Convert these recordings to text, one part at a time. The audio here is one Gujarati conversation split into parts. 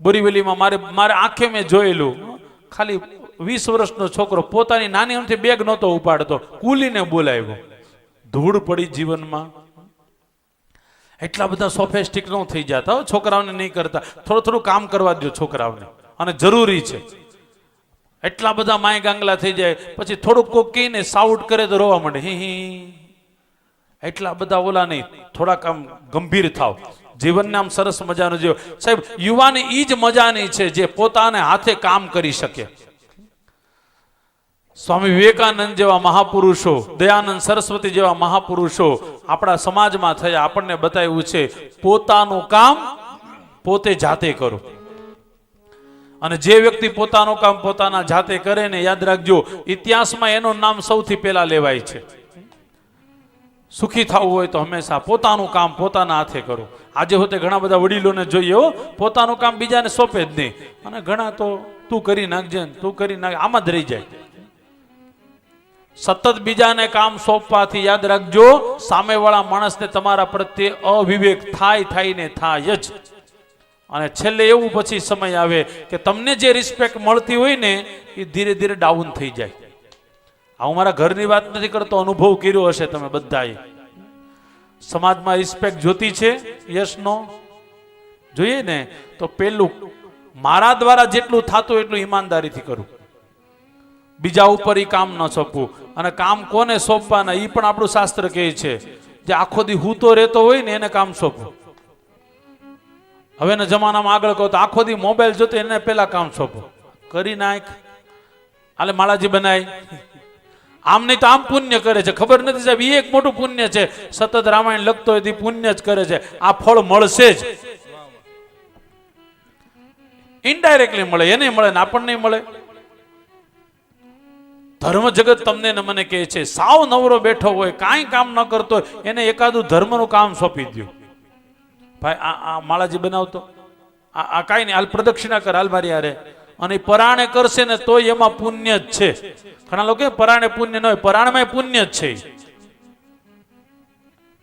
બોરીવલીમાં મારે મારે આંખે મેં જોયેલું. ખાલી વીસ વર્ષનો છોકરો પોતાની નાની અમથી બેગ નહોતો ઉપાડતો. કુલીને બોલાવ્યો. ધૂળ પડી જીવનમાં. એટલા બધા સોફેસ્ટિક ન થઈ જતા છોકરાઓને નહીં કરતા. થોડું થોડું કામ કરવા દો છોકરાઓને. અને જરૂરી છે. એટલા બધા માય ગાંગલા થઈ જાય. પછી થોડુંક કોક કહીને સાઉટ કરે તો રોવા માંડે. હી હી. એટલા બધા ઓલા નહીં. થોડાક આમ ગંભીર થાવ. જીવનને આમ સરસ મજાનું જીવ. સાહેબ, યુવાની એ જ મજાની છે જે પોતાને હાથે કામ કરી શકે. સ્વામી વિવેકાનંદ જેવા મહાપુરુષો, દયાનંદ સરસ્વતી જેવા મહાપુરુષો આપણા સમાજમાં થયા, આપણને બતાવ્યું છે, પોતાનું કામ પોતે જાતે કરો. અને જે વ્યક્તિ પોતાનું કામ પોતાના જાતે કરે ને, યાદ રાખજો, ઇતિહાસમાં એનું નામ સૌથી પહેલા લેવાય છે. સુખી થવું હોય તો હંમેશા પોતાનું કામ પોતાના હાથે કરો. આજે હોતે ઘણા બધા વડીલોને જોઈએ હો, પોતાનું કામ બીજાને સોંપે જ નહીં. અને ઘણા તો તું કરી નાખજે તું કરી નાખ, આમાં જ રહી જાય. સતત બીજાને કામ સોંપવાથી યાદ રાખજો, સામેવાળા માણસને તમારા પ્રત્યે અવિવેક થાય થાય ને થાય જ. અને છેલ્લે એવું પછી સમય આવે કે તમને જે રિસ્પેક્ટ મળતી હોય ને, એ ધીરે ધીરે ડાઉન થઈ જાય. આ હું મારા ઘરની વાત નથી કરતો, અનુભવ કર્યો હશે તમે બધાએ. સમાજમાં રિસ્પેક્ટ જોતી છે યસ નો જોઈએ ને, તો પેલું મારા દ્વારા જેટલું થતું એટલું ઈમાનદારીથી કરું. બીજા ઉપર એ કામ ન સોંપવું. અને કામ કોને સોંપવાના એ પણ આપણું શાસ્ત્ર કહે છે જે આખો દી હૂતો રહેતો હોય ને એને કામ સોંપવું. હવેના જમાનામાં આગળ કહો તો આખો દી મોબાઈલ જોતો એને પેલા કામ સોંપો કરી નાખ. આલે માળાજી બનાય. આમ નહીં તો આમ પુણ્ય કરે છે. ખબર નથી સાહેબ એ એક મોટું પુણ્ય છે. સતત રામાયણ લખતો હોય પુણ્ય જ કરે છે. આ ફળ મળશે જ. ઇનડાયરેક્ટલી મળે, એને મળે ને આપણને મળે. ધર્મ જગત તમને ને મને કહે છે, સાવ નવરો બેઠો હોય, કાંઈ કામ ન કરતો હોય, એને એકાદું ધર્મનું કામ સોંપી દો ભાઈ, આ આ માળાજી બનાવતો. આ આ કાંઈ નહીં, હાલ પ્રદક્ષિણા કર, હાલ મારી હારે. અને પરાણે કરશે ને તોય એમાં પુણ્ય જ છે. ઘણા લોકો પરાણે પુણ્ય ન હોય પરાણમાં પુણ્ય જ છે.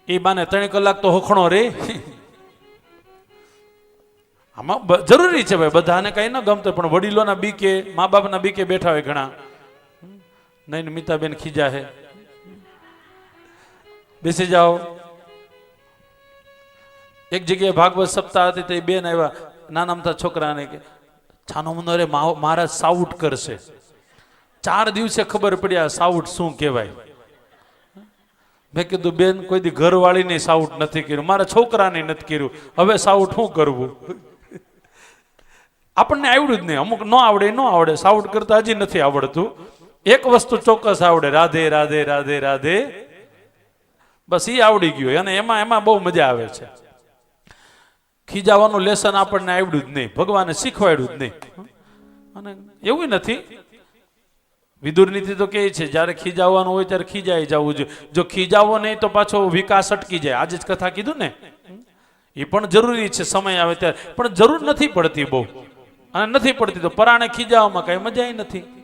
એ બાને ત્રણ કલાક તો હોખણો રે. આમાં જરૂરી છે ભાઈ, બધાને કઈ ન ગમતો પણ વડીલોના બીકે મા બાપના બીકે બેઠા હોય ઘણા. નહીં મિતાબેન ખીજા હે. બેસી જાઓ. એક જગ્યાએ ભાગવત સપ્તાહ હતી, તે બેન આવ્યા નાના છોકરાને કે છાનો મનોરે મહારાજ સાઉટ કરશે. ચાર દિવસે ખબર પડી આ સાઉટ શું કહેવાય. મેં કીધું, બેન, કોઈ દી ઘરવાળીને સાઉટ નથી કર્યું. મારા છોકરાને નથી કર્યું. હવે સાઉટ શું કરવું? આપણને આવડ્યું જ નહીં. અમુક ન આવડે ન આવડે. સાઉટ કરતા હજી નથી આવડતું. એક વસ્તુ ચોક્કસ આવડે. રાધે રાધે રાધે રાધે. બસ એ આવડી ગયું. અને એમાં એમાં બહુ મજા આવે છે. ખીજાવાનું લેસન આપણને આવડ્યું જ નહીં, ભગવાને શીખવાડ્યું જ નહીં. અને એવું નથી. વિદુર નીતિ તો કહે છે, જ્યારે ખીજાવવાનું હોય ત્યારે ખીજાઈ જવું જોઈએ. જો ખીજાવો નહીં તો પાછો વિકાસ અટકી જાય. આજે જ કથા કીધું ને. એ પણ જરૂરી છે, સમય આવે ત્યારે. પણ જરૂર નથી પડતી બહુ. અને નથી પડતી તો પરાણે ખીજાવામાં કઈ મજા નથી.